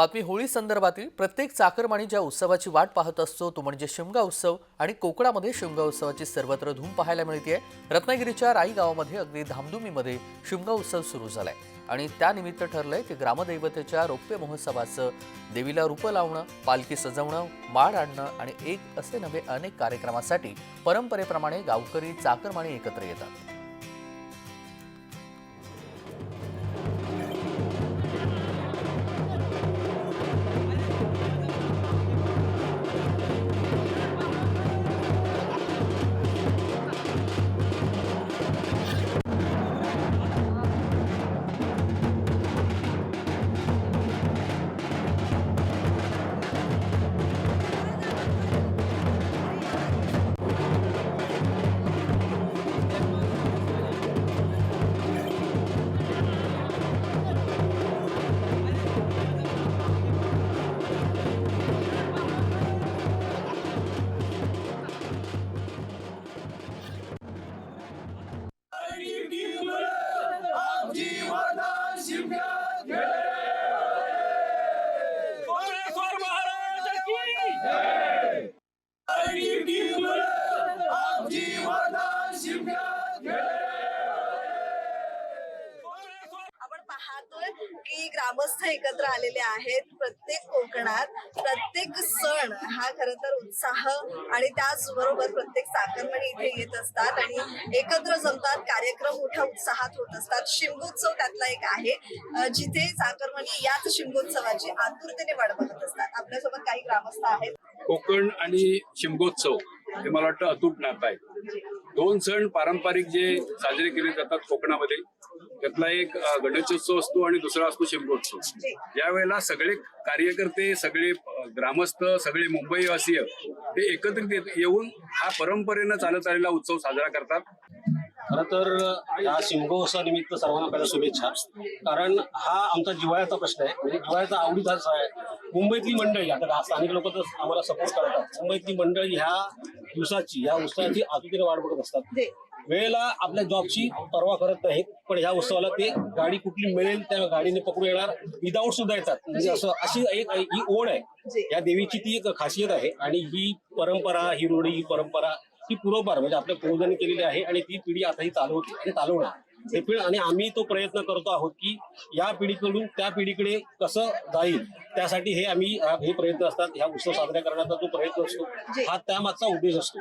बातमी होळी संदर्भातील प्रत्येक चाकरमाणी ज्या उत्सवाची वाट पाहत असतो तो म्हणजे शिमगा उत्सव आणि कोकणामध्ये शिमगा उत्सवाची सर्वत्र धूम पाहायला मिळते रत्नागिरीच्या राई गावामध्ये अगदी धामधुमीमध्ये शिमगा उत्सव सुरू झालाय. आणि त्यानिमित्त ठरलंय की ग्रामदैवतेच्या रौप्य महोत्सवाचं देवीला रूपं लावणं पालखी सजवणं माळ आणणं आणि एक असे नवे अनेक कार्यक्रमासाठी परंपरेप्रमाणे गावकरी चाकरमाणी एकत्र येतात. Hallelujah. पाहतोय की ग्रामस्थ एकत्र आलेले आहेत. प्रत्येक कोकणात प्रत्येक सण हा खर तर उत्साह आणि त्याचबरोबर प्रत्येक साखरमणी इथे येत असतात आणि एकत्र जमतात. कार्यक्रम मोठ्या उत्साहात होत असतात. शिमगोत्सव त्यातला एक आहे. जिथे साखरमणी याच शिमगोत्सवाची आतुरतेने वाट बघत असतात. आपल्यासोबत काही ग्रामस्थ आहेत. कोकण आणि शिमगोत्सव हे मला वाटतं अतूट नातं आहे. दोन सण पारंपरिक जे साजरे केले जातात कोकणामध्ये त्यातला एक गणेशोत्सव असतो आणि दुसरा असतो शिमगोत्सव या वेळेला सगळे कार्यकर्ते सगळे ग्रामस्थ सगळे मुंबईवासीय हे एकत्रित येत- येऊन हा परंपरेनं चालत आलेला उत्सव साजरा करतात. खरं तर या शिमगोत्सवानिमित्त सर्वांना पहिला शुभेच्छा. कारण हा आमचा जिव्हाळ्याचा प्रश्न आहे. म्हणजे जिव्हाळ्याचा आवडीचा असा आहे. मुंबईतली मंडळी आता स्थानिक लोक तर आम्हाला सपोर्ट करतात. मुंबईतली मंडळी ह्या दिवसाची या उत्सवाची आतुतीने वाट बघत असतात. वेळेला आपल्या जॉबची पर्वा करत नाहीत. पण ह्या उत्सवाला ते गाडी कुठली मिळेल त्या गाडीने पकडून येणार विदाऊट सुद्धा येतात. म्हणजे असं अशी एक ही ओढ. आहे. या देवीची ती एक खासियत आहे. आणि ही परंपरा ही रूढी ही परंपरा ती पुरोपार म्हणजे आपल्या पूर्वजांनी केलेली आहे आणि ती पिढी आता ही चालवते आणि चालवणार. हे पिढी आणि आम्ही तो प्रयत्न करतो आहोत की या पिढीकडून त्या पिढीकडे कसं जाईल त्यासाठी हे आम्ही हे प्रयत्न असतात. ह्या उत्सव साजरा करण्याचा जो प्रयत्न असतो हा त्यामागचा उद्देश असतो.